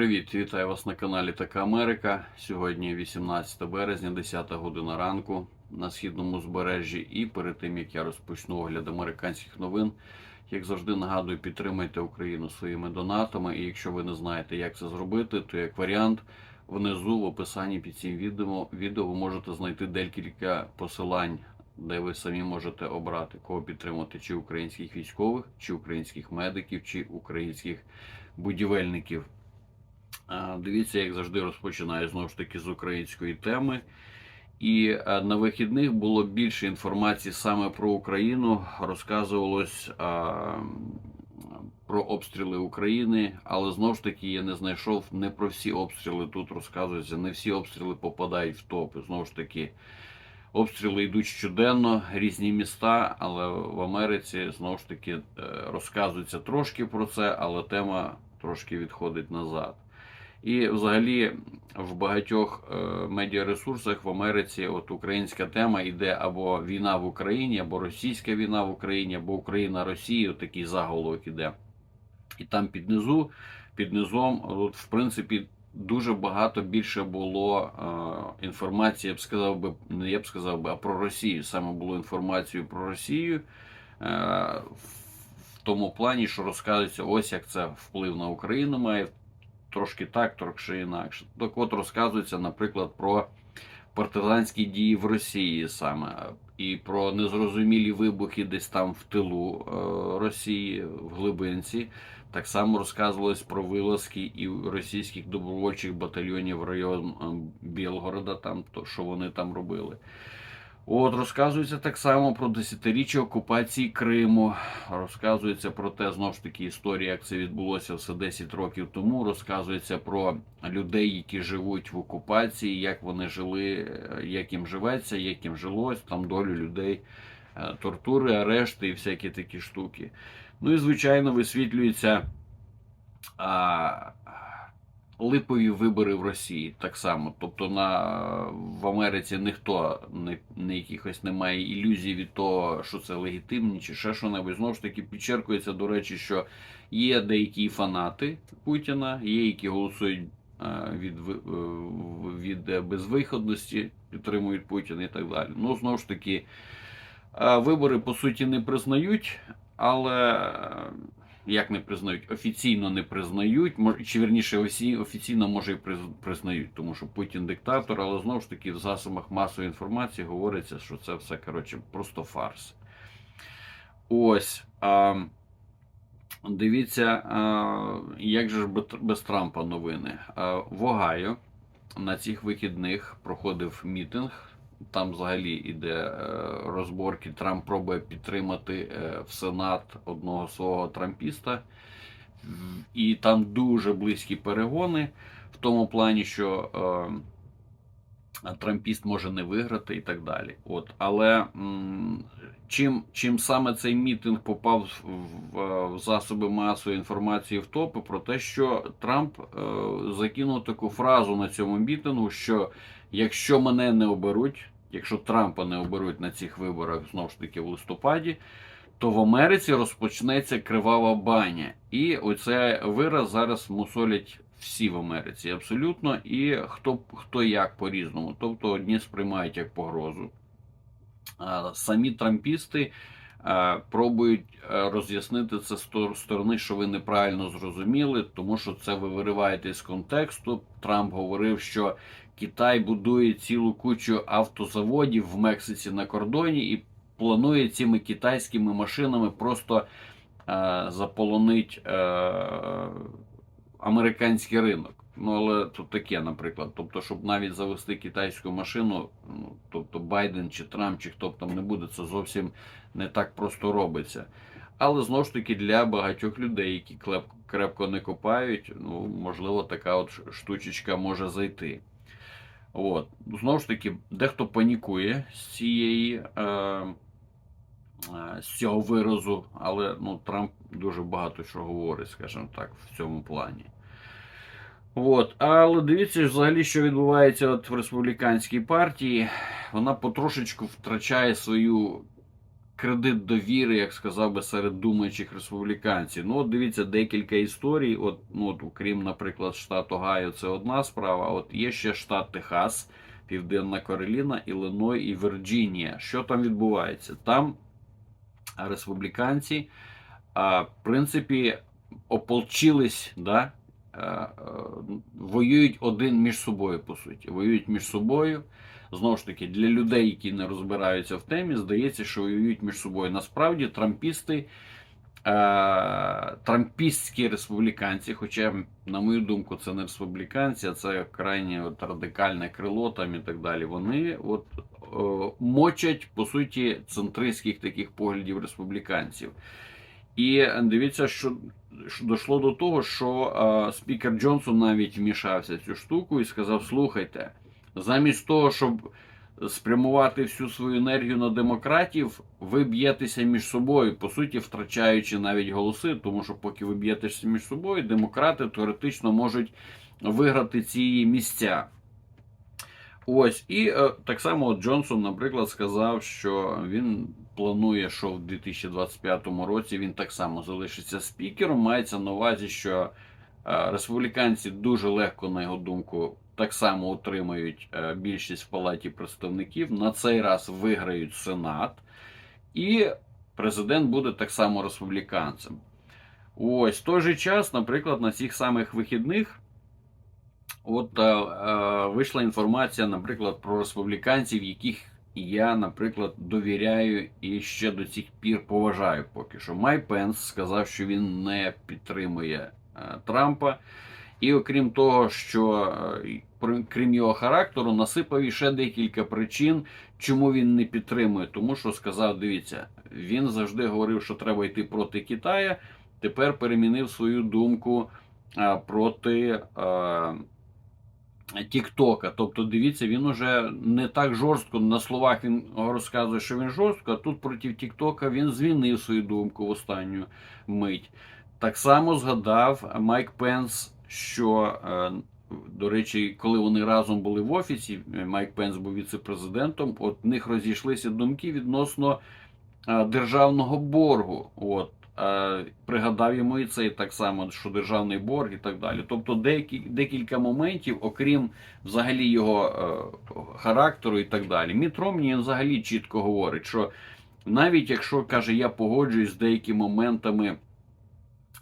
Привіт, вітаю вас на каналі Така Америка. Сьогодні 18 березня, 10 година ранку на східному узбережжі. І перед тим як я розпочну огляд американських новин, як завжди нагадую, підтримайте Україну своїми донатами. І якщо ви не знаєте, як це зробити, то як варіант внизу в описанні під цим відео, відео ви можете знайти декілька посилань, де ви самі можете обрати, кого підтримати, чи українських військових, чи українських медиків, чи українських будівельників. Дивіться, як завжди, розпочинаю знову ж таки з української теми. І на вихідних було більше інформації саме про Україну. Розказувалось а, про обстріли України, але знову ж таки я не знайшов не про всі обстріли. Тут розказується, не всі обстріли попадають в топи. Знову ж таки, обстріли йдуть щоденно, різні міста, але в Америці знову ж таки е, розказується трошки про це, але тема трошки відходить назад. І взагалі в багатьох е, медіаресурсах в Америці от українська тема йде або війна в Україні, або російська війна в Україні, або Україна Росія, такий заголовок іде. І там під під низом, от, в принципі, дуже багато більше було е, інформації, я б сказав би, не я б сказав би, а про Росію. Саме було інформацію про Росію. Е, в тому плані, що розказується, ось як це вплив на Україну має трошки так, трошки інакше. Так от розказується, наприклад, про партизанські дії в Росії саме, і про незрозумілі вибухи десь там в тилу е, Росії, в глибинці. Так само розказувалось про вилазки і російських добровольчих батальйонів в район е, Білгорода, там то, що вони там робили. От розказується так само про десятиріччя окупації Криму. Розказується про те, знову ж таки, історія, як це відбулося все 10 років тому. Розказується про людей, які живуть в окупації, як вони жили, е, як їм живеться, як їм жилось, там долю людей, е, тортури, арешти і всякі такі штуки. Ну і звичайно висвітлюється. А, липові вибори в Росії так само. Тобто на, в Америці ніхто не, не якихось не має ілюзій від того, що це легітимні чи ще що-небудь. Знову ж таки, підчеркується, до речі, що є деякі фанати Путіна, є які голосують е, від, е, від безвиходності, підтримують Путіна і так далі. Ну, знову ж таки, е, вибори по суті не признають, але. Як не признають, офіційно не признають, чи вірніше офіційно може і признають, тому що Путін диктатор, але знову ж таки в засобах масової інформації говориться, що це все коротше просто фарс. Ось. А, дивіться, як же ж без Трампа новини. В Огайо на цих вихідних проходив мітинг. Там взагалі іде е, розборки. Трамп пробує підтримати е, в Сенат одного свого трампіста. І там дуже близькі перегони в тому плані, що е, трампіст може не виграти і так далі. От. Але чим, чим саме цей мітинг попав в, в, засоби масової інформації в топи, про те, що Трамп закинув таку фразу на цьому мітингу, що якщо мене не оберуть, якщо Трампа не оберуть на цих виборах знову ж таки в листопаді, то в Америці розпочнеться кривава баня. І оцей вираз зараз мусолять всі в Америці абсолютно, і хто, хто як по-різному. Тобто одні сприймають як погрозу. А самі трампісти пробують е, роз'яснити це з сторони, що ви неправильно зрозуміли, тому що це ви вириваєте з контексту. Трамп говорив, що Китай будує цілу кучу автозаводів в Мексиці на кордоні і планує цими китайськими машинами просто е, заполонить е, американський ринок. Ну, але тут таке, наприклад. Тобто, щоб навіть завести китайську машину, ну, тобто Байден чи Трамп, чи хто б там не буде, це зовсім не так просто робиться. Але знову ж таки для багатьох людей, які крепко не копають, ну, можливо, така от штучечка може зайти. От. Знову ж таки, дехто панікує з цієї. Е, е, з цього виразу, але ну, Трамп дуже багато що говорить, скажімо так, в цьому плані. От. Але дивіться взагалі, що відбувається от в республіканській партії. Вона потрошечку втрачає свою кредит довіри, як сказав би, серед думаючих республіканців. Ну, от дивіться, декілька історій. От, ну, от, окрім, наприклад, штату Огайо, це одна справа. От є ще штат Техас, Південна Кароліна, Іллиной і Вірджинія. Що там відбувається? Там республіканці, в принципі, ополчились, да, воюють один між собою, по суті. Воюють між собою. Знову ж таки, для людей, які не розбираються в темі, здається, що воюють між собою. Насправді, трампісти, е, трампістські республіканці, хоча, на мою думку, це не республіканці, а це крайнє от, радикальне крило там і так далі. Вони от, е, мочать, по суті, центристських таких поглядів республіканців. І дивіться, що дійшло до того, що е, спікер Джонсон навіть вмішався в цю штуку і сказав: слухайте, замість того, щоб спрямувати всю свою енергію на демократів, ви б'єтеся між собою, по суті, втрачаючи навіть голоси, тому що поки ви б'єтеся між собою, демократи теоретично можуть виграти ці місця. Ось, і е, так само Джонсон, наприклад, сказав, що він планує, що в 2025 році він так само залишиться спікером. Мається на увазі, що е, республіканці дуже легко, на його думку, так само отримають е, більшість в палаті представників. На цей раз виграють Сенат, і президент буде так само республіканцем. Ось в той же час, наприклад, на цих самих вихідних. От е, е, вийшла інформація, наприклад, про республіканців, яких я, наприклад, довіряю і ще до цих пір поважаю поки що. Май Пенс сказав, що він не підтримує е, Трампа. І окрім того, що е, крім його характеру, насипав іще декілька причин, чому він не підтримує. Тому що сказав: дивіться, він завжди говорив, що треба йти проти Китая. Тепер перемінив свою думку е, проти. Тіктока. Тобто, дивіться, він уже не так жорстко на словах він розказує, що він жорстко, а тут проти Тіктока він змінив свою думку в останню мить. Так само згадав Майк Пенс, що, е, до речі, коли вони разом були в офісі, Майк Пенс був віце-президентом, от них розійшлися думки відносно е, державного боргу. От пригадав йому і це так само, що державний борг і так далі. Тобто декілька моментів, окрім взагалі його е, характеру і так далі. Міт Ромні взагалі чітко говорить, що навіть якщо каже, я погоджуюсь з деякими моментами.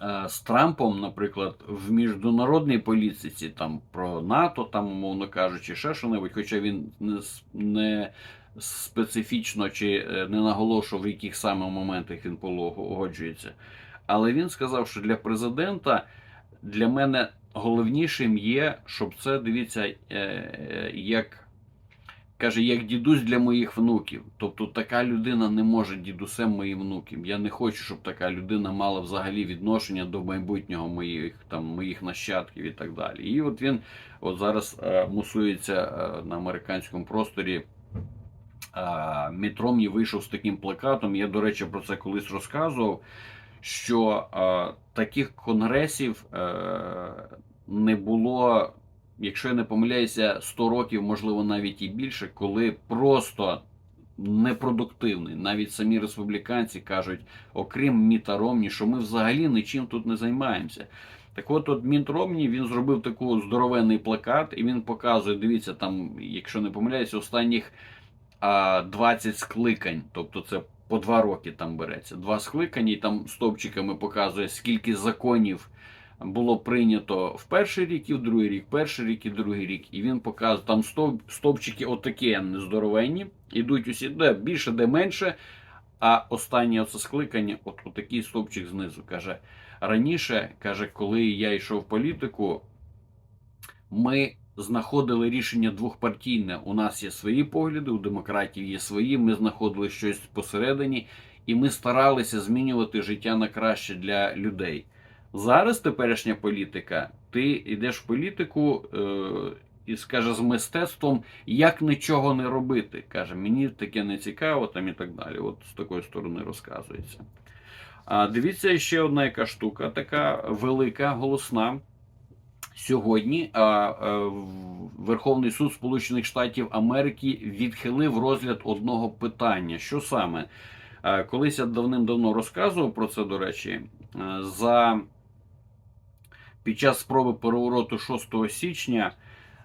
Е, з Трампом, наприклад, в міжнародній політиці, там про НАТО, там, умовно кажучи, ще що небудь, хоча він не специфічно чи е, не наголошував, в яких саме моментах він погоджується. Але він сказав, що для президента для мене головнішим є, щоб це дивіться, е, е, як каже, як дідусь для моїх внуків. Тобто така людина не може дідусем моїм внуків. Я не хочу, щоб така людина мала взагалі відношення до майбутнього моїх там моїх нащадків і так далі. І от він от зараз мусується на американському просторі. Мітромні вийшов з таким плакатом. Я, до речі, про це колись розказував. Що е, таких конгресів е, не було, якщо я не помиляюся, 100 років, можливо, навіть і більше, коли просто непродуктивний. Навіть самі республіканці кажуть, окрім Міта Ромні, що ми взагалі нічим тут не займаємося. Так от, от Мінт Ромні він зробив таку здоровенний плакат, і він показує: дивіться, там, якщо не помиляюся, останніх. 20 скликань, тобто це по два роки там береться. Два скликання, і там стовпчиками показує, скільки законів було прийнято в перший рік і в другий рік, перший рік і другий рік. І він показує, там стовп, стовпчики отакі здоровенні, ідуть усі, де більше, де менше. А останнє оце скликання, от отакий стовпчик знизу. Каже, раніше, каже, коли я йшов в політику, ми знаходили рішення двохпартійне. У нас є свої погляди, у демократів є свої. Ми знаходили щось посередині, і ми старалися змінювати життя на краще для людей. Зараз теперішня політика, ти йдеш в політику е, і скаже з мистецтвом, як нічого не робити. Каже, мені таке не цікаво, там і так далі. От з такої сторони розказується. А дивіться, ще одна яка штука, така велика, голосна. Сьогодні Верховний суд Сполучених Штатів Америки відхилив розгляд одного питання. Що саме? Е, Колись я давним-давно розказував про це, до речі, е, за під час спроби перевороту 6 січня.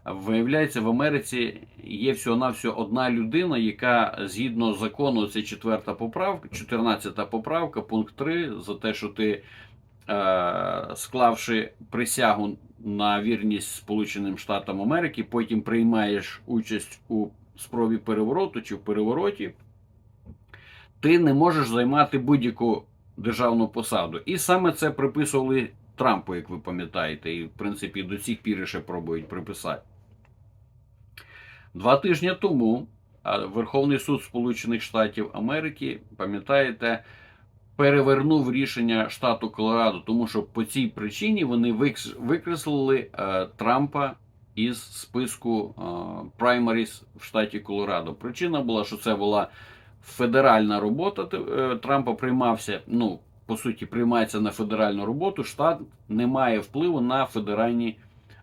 Виявляється, в Америці є всього-навсього одна людина, яка згідно закону, це четверта поправка, 14 поправка, пункт 3, за те, що ти, е, склавши присягу на вірність Сполученим Штатам Америки, потім приймаєш участь у спробі перевороту чи в перевороті, ти не можеш займати будь-яку державну посаду. І саме це приписували Трампу, як ви пам'ятаєте, і в принципі до цих пір ще пробують приписати. Два тижні тому Верховний суд Сполучених Штатів Америки, пам'ятаєте, перевернув рішення штату Колорадо, тому що по цій причині вони викреслили е, Трампа із списку праймаріс в штаті Колорадо. Причина була, що це була федеральна робота. е, Трампа приймався, ну, по суті, приймається на федеральну роботу. Штат не має впливу на федеральні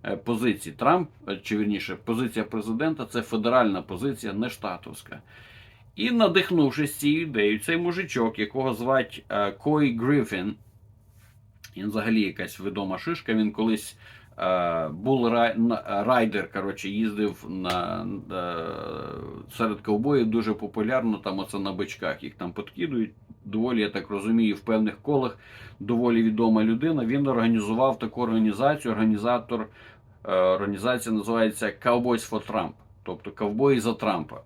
е, позиції. Трамп, е, чи вірніше, позиція президента це федеральна позиція, не штатовська. І надихнувшись цією ідеєю, цей мужичок, якого звать е, Кой Грифін, він взагалі якась відома шишка, він колись е, був рай, райдер, коротше, їздив на, е, серед ковбоїв дуже популярно, там оце на бичках їх там подкидують. Доволі, я так розумію, в певних колах доволі відома людина. Він організував таку організацію. Організатор е, організація називається Cowboys for Trump, тобто ковбої за Трампа.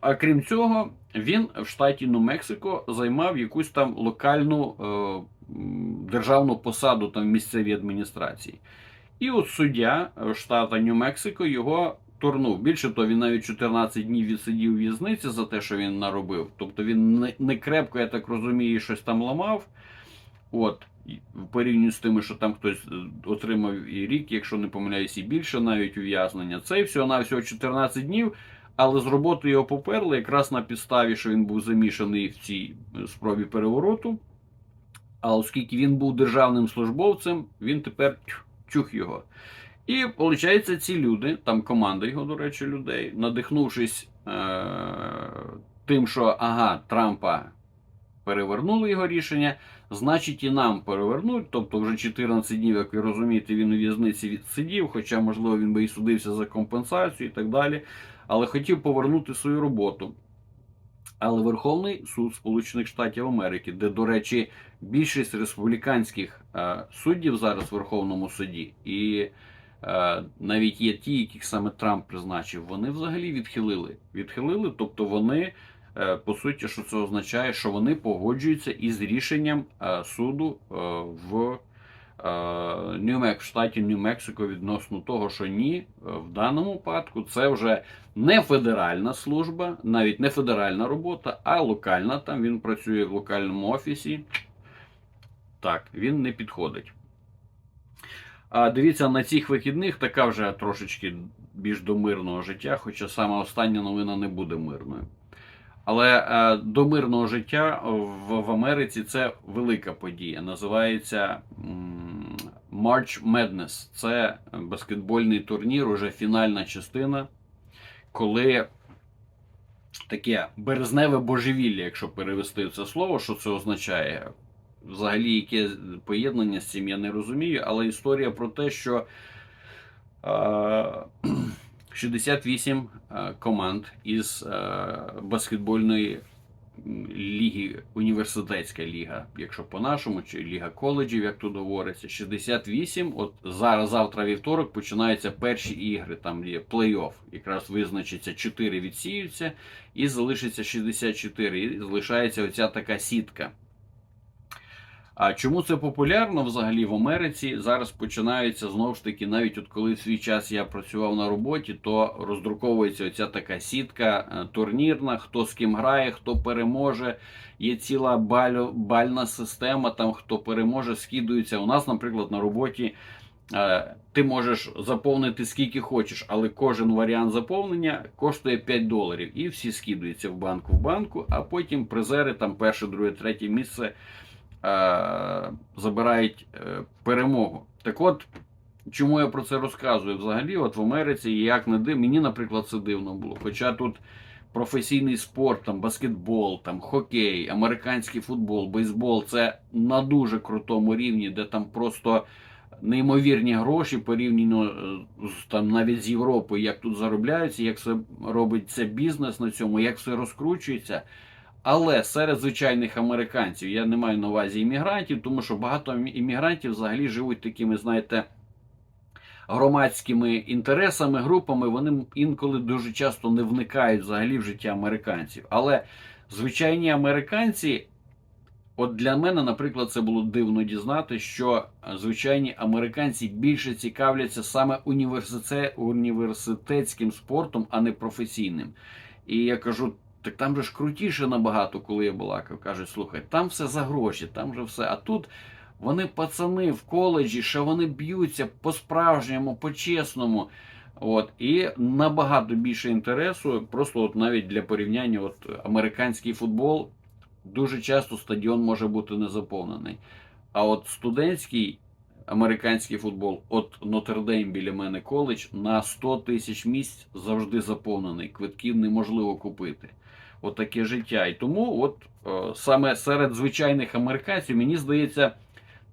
А крім цього, він в штаті Нью-Мексико займав якусь там локальну е, державну посаду там в місцевій адміністрації. І от суддя е, штата Нью-Мексико його турнув. Більше того, він навіть 14 днів відсидів в'язниці за те, що він наробив. Тобто він не, не крепко, я так розумію, щось там ламав. От, в порівнянні з тими, що там хтось е, отримав і рік, якщо не помиляюсь, і більше навіть ув'язнення. Цей всього навсього 14 днів. Але з роботи його поперли якраз на підставі, що він був замішаний в цій е, спробі перевороту. А оскільки він був державним службовцем, він тепер чух його. І виходить, ці люди, там команда його, до речі, людей, надихнувшись е- тим, що ага, Трампа перевернули його рішення, значить і нам перевернуть. Тобто вже 14 днів, як ви розумієте, він у в'язниці відсидів, хоча, можливо, він би і судився за компенсацію і так далі але хотів повернути свою роботу. Але Верховний суд Сполучених Штатів Америки, де, до речі, більшість республіканських е, суддів зараз в Верховному суді, і е, навіть є ті, яких саме Трамп призначив, вони взагалі відхилили. Відхилили, тобто вони, е, по суті, що це означає, що вони погоджуються із рішенням е, суду е, в в штаті Нью-Мексико відносно того, що ні, е, в даному випадку це вже не федеральна служба, навіть не федеральна робота, а локальна. Там він працює в локальному офісі. Так, він не підходить. А дивіться, на цих вихідних така вже трошечки більш до мирного життя, хоча саме остання новина не буде мирною. Але е, до мирного життя в, в Америці це велика подія. Називається March Madness. Це баскетбольний турнір, уже фінальна частина, коли таке березневе божевілля, якщо перевести це слово, що це означає. Взагалі, яке поєднання з цим я не розумію, але історія про те, що е, 68 е, команд із баскетбольної ліги, університетська ліга, якщо по-нашому, чи ліга коледжів, як тут говориться, 68. От зараз, завтра вівторок, починаються перші ігри, там є плей-офф. Якраз визначиться 4 відсіються, і залишиться 64. І залишається оця така сітка. А чому це популярно взагалі в Америці? Зараз починаються знову ж таки, навіть от коли в свій час я працював на роботі, то роздруковується оця така сітка е, турнірна, хто з ким грає, хто переможе. Є ціла балю, бальна система, там хто переможе, скидується. У нас, наприклад, на роботі е, ти можеш заповнити скільки хочеш, але кожен варіант заповнення коштує 5 доларів. І всі скидуються в банку в банку, а потім призери, там перше, друге, третє місце забирають е, перемогу. Так от, чому я про це розказую? Взагалі, от в Америці, як не див, мені, наприклад, це дивно було. Хоча тут професійний спорт, там баскетбол, там хокей, американський футбол, бейсбол це на дуже крутому рівні, де там просто неймовірні гроші порівняно е, з там навіть з Європою, як тут заробляються, як все робиться бізнес на цьому, як все розкручується. Але серед звичайних американців я не маю на увазі іммігрантів, тому що багато іммігрантів взагалі живуть такими, знаєте, громадськими інтересами, групами. Вони інколи дуже часто не вникають взагалі в життя американців. Але звичайні американці, от для мене, наприклад, це було дивно дізнати, що звичайні американці більше цікавляться саме університетським спортом, а не професійним. І я кажу. Так там же ж крутіше набагато, коли я балакав. Кажуть, слухай, там все за гроші, там же все. А тут вони пацани в коледжі, що вони б'ються по-справжньому, по-чесному. От, і набагато більше інтересу, просто от навіть для порівняння, от американський футбол дуже часто стадіон може бути не заповнений. А от студентський американський футбол, от Нотр-Дейм біля мене коледж, на 100 тисяч місць завжди заповнений. Квитків неможливо купити. От таке життя. І тому, от е, саме серед звичайних американців, мені здається,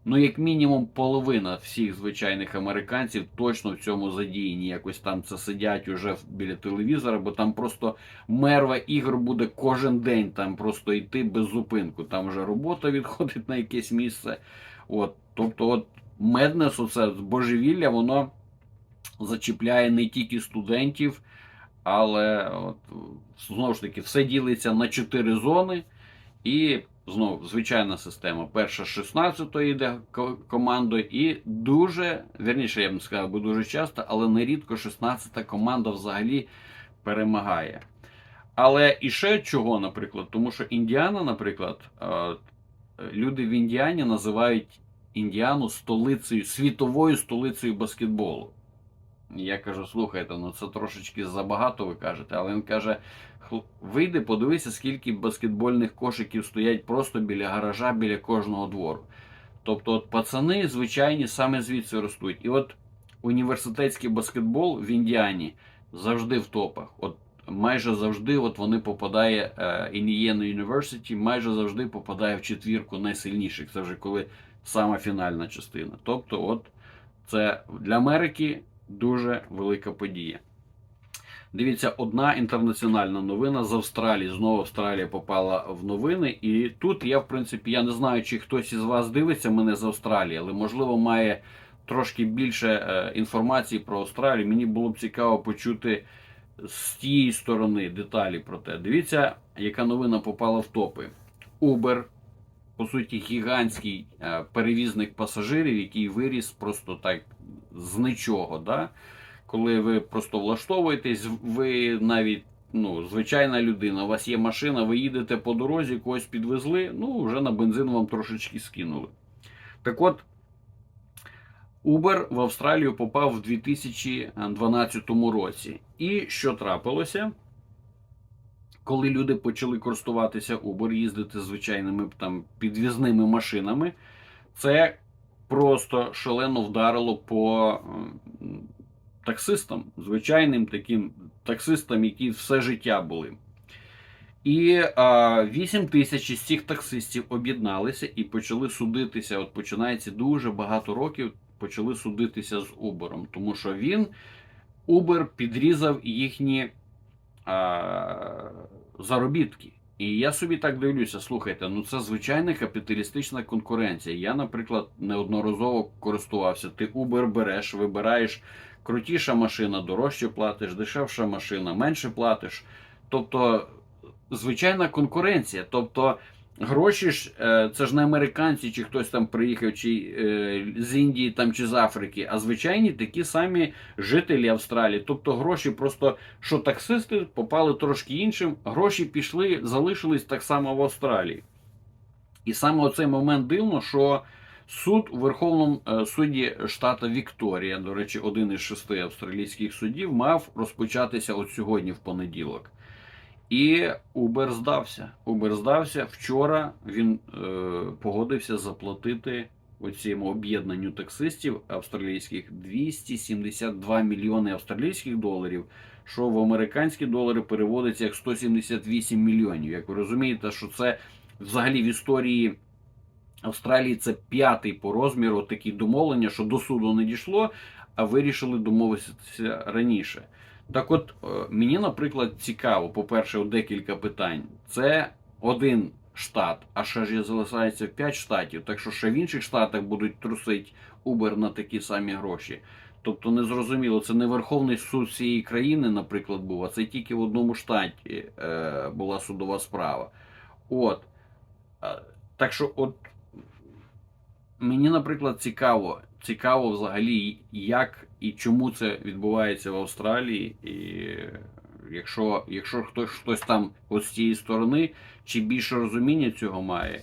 ну, як мінімум, половина всіх звичайних американців точно в цьому задіяні. Якось там це сидять уже біля телевізора, бо там просто мерва ігор буде кожен день там просто йти без зупинку. Там вже робота відходить на якесь місце. От, тобто, от меднес, оце божевілля, воно зачіпляє не тільки студентів. Але от, знову ж таки все ділиться на 4 зони. І знову звичайна система. Перша з 16-ї йде командою, і дуже, вірніше, я б сказав, бо дуже часто, але нерідко 16-та команда взагалі перемагає. Але і ще чого, наприклад, тому що Індіана, наприклад, люди в Індіані називають Індіану столицею, світовою столицею баскетболу. Я кажу, слухайте, ну це трошечки забагато, ви кажете, але він каже: вийди, подивися, скільки баскетбольних кошиків стоять просто біля гаража, біля кожного двору. Тобто, от пацани, звичайні, саме звідси ростуть. І от університетський баскетбол в Індіані завжди в топах. От майже завжди от вони попадає Indiana University, майже завжди попадає в четвірку найсильніших. Це вже коли сама фінальна частина. Тобто, от це для Америки дуже велика подія. Дивіться, одна інтернаціональна новина з Австралії. Знову Австралія попала в новини. І тут я, в принципі, я не знаю, чи хтось із вас дивиться мене з Австралії, але можливо має трошки більше е, інформації про Австралію. Мені було б цікаво почути з тієї сторони деталі про те. Дивіться, яка новина попала в топи. Uber, по суті, гігантський е, перевізник пасажирів, який виріс просто так з нічого. Да? Коли ви просто влаштовуєтесь, ви навіть ну, звичайна людина, у вас є машина, ви їдете по дорозі, когось підвезли, ну, вже на бензин вам трошечки скинули. Так от, Uber в Австралію попав в 2012 році. І що трапилося? Коли люди почали користуватися Uber, їздити звичайними там підвізними машинами, це просто шалено вдарило по таксистам, звичайним таким таксистам, які все життя були. І а, 8 тисяч із цих таксистів об'єдналися і почали судитися. От починається дуже багато років, почали судитися з Uber, тому що він, Uber, підрізав їхні заробітки. І я собі так дивлюся, слухайте, ну це звичайна капіталістична конкуренція. Я, наприклад, неодноразово користувався. Ти Uber береш, вибираєш крутіша машина, дорожче платиш, дешевша машина, менше платиш. Тобто, звичайна конкуренція. Тобто, гроші ж е, це ж не американці, чи хтось там приїхав, чи е, з Індії там, чи з Африки, а звичайні такі самі жителі Австралії. Тобто гроші просто що таксисти попали трошки іншим, гроші пішли, залишились так само в Австралії. І саме оцей момент дивно, що. Суд у Верховному е, суді штата Вікторія, до речі, один із шести австралійських судів, мав розпочатися от сьогодні в понеділок. І Убер здався. Убер здався. Вчора він е, погодився заплатити оцьому об'єднанню таксистів австралійських 272 мільйони австралійських доларів, що в американські долари переводиться як 178 мільйонів. Як ви розумієте, що це взагалі в історії Австралії це п'ятий по розміру такі домовлення, що до суду не дійшло, а вирішили домовитися раніше. Так от, е, мені, наприклад, цікаво, по-перше, декілька питань. Це один штат, а ще ж залишається 5 штатів, так що ще в інших штатах будуть трусити Uber на такі самі гроші. Тобто незрозуміло, це не Верховний суд цієї країни, наприклад, був, а це тільки в одному штаті е, була судова справа. От. Е, Так що, от мені, наприклад, цікаво, цікаво взагалі, як і чому це відбувається в Австралії. І якщо, якщо хтось, хтось там от з цієї сторони, чи більше розуміння цього має,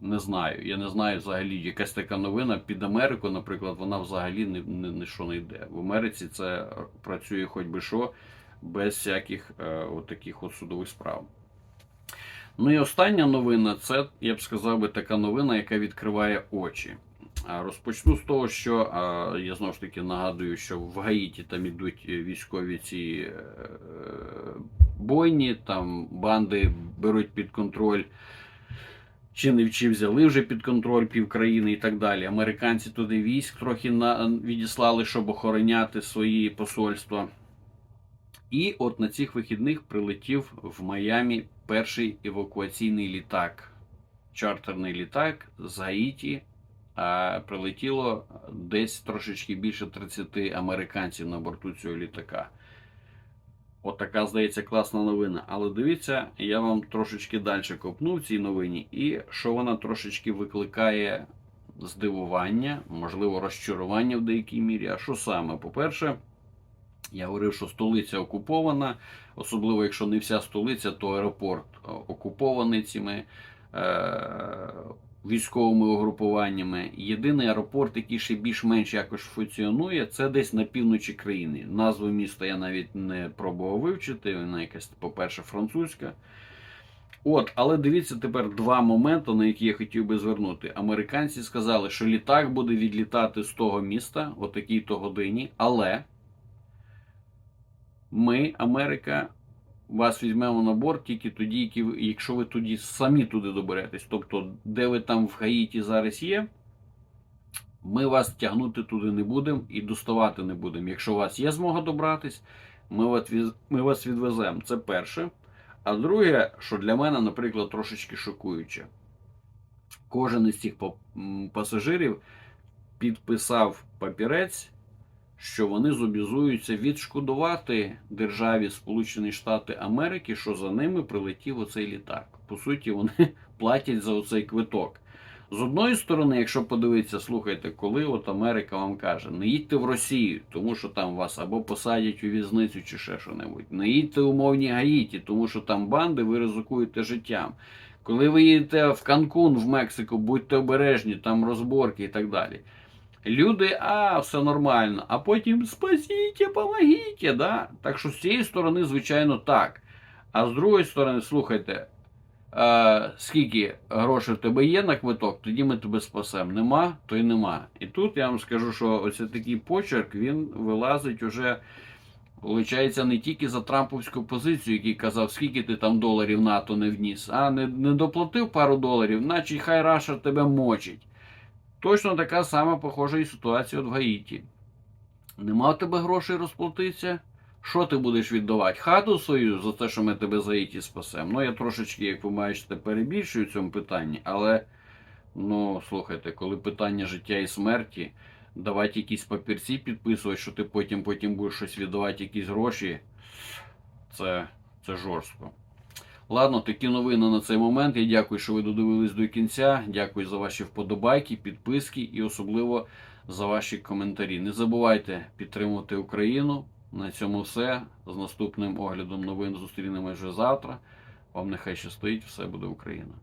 не знаю. Я не знаю взагалі, якась така новина під Америку, наприклад, вона взагалі не, не, не що не йде. В Америці це працює хоч би що, без всяких е, от таких от судових справ. Ну і остання новина це, я б сказав би, така новина, яка відкриває очі. Розпочну з того, що я знову ж таки нагадую, що в Гаїті там ідуть військові ці е, бойні, там банди беруть під контроль, чи не чи взяли вже під контроль півкраїни і так далі. Американці туди військ трохи на, відіслали, щоб охороняти свої посольства. І от на цих вихідних прилетів в Майамі перший евакуаційний літак, чартерний літак з Гаїті. А прилетіло десь трошечки більше 30 американців на борту цього літака. От здається, класна новина. Але дивіться, я вам трошечки далі копну в цій новині, і що вона трошечки викликає здивування, можливо, розчарування в деякій мірі. А що саме? По-перше, я говорив, що столиця окупована, особливо якщо не вся столиця, то аеропорт окупований цими е- військовими угрупуваннями. Єдиний аеропорт, який ще більш-менш якось функціонує, це десь на півночі країни. Назву міста я навіть не пробував вивчити, вона якась, по-перше, французька. От, але дивіться тепер два моменти, на які я хотів би звернути. Американці сказали, що літак буде відлітати з того міста о такій-то годині, але ми, Америка, вас візьмемо на борт тільки тоді, якщо ви тоді самі туди доберетесь. Тобто, де ви там в Гаїті зараз є, ми вас тягнути туди не будемо і доставати не будемо. Якщо у вас є змога добратись, ми вас відвеземо. Це перше. А друге, що для мене, наприклад, трошечки шокуюче, кожен із цих пасажирів підписав папірець що вони зобізуються відшкодувати державі Сполучені Штати Америки, що за ними прилетів оцей літак. По суті, вони платять за оцей квиток. З одної сторони, якщо подивитися, слухайте, коли от Америка вам каже, не їдьте в Росію, тому що там вас або посадять у в'язницю чи ще що-небудь, не їдьте у мовні Гаїті, тому що там банди, ви ризикуєте життям. Коли ви їдете в Канкун, в Мексику, будьте обережні, там розборки і так далі. Люди, а, все нормально. А потім спасіть, помогіть. Да? Так що з цієї сторони, звичайно, так. А з другої сторони, слухайте, а, скільки грошей в тебе є на квиток, тоді ми тебе спасемо. Нема, то й нема. І тут я вам скажу, що ось такий почерк він вилазить уже. Виходить, не тільки за Трамповську позицію, який казав, скільки ти там доларів НАТО не вніс, а не не доплатив пару доларів, значить хай Раша тебе мочить. Точно така сама похожа і ситуація от в Гаїті. Нема в тебе грошей розплатитися? Що ти будеш віддавати? Хату свою за те, що ми тебе за Гаїті спасемо? Ну, я трошечки, як ви бачите, перебільшую в цьому питанні, але, ну, слухайте, коли питання життя і смерті, давати якісь папірці підписувати, що ти потім потім будеш щось віддавати, якісь гроші, це, це жорстко. Ладно, такі новини на цей момент. Я дякую, що ви додивились до кінця. Дякую за ваші вподобайки, підписки і особливо за ваші коментарі. Не забувайте підтримувати Україну. На цьому все. З наступним оглядом новин зустрінемось вже завтра. Вам нехай щастить, все буде Україна.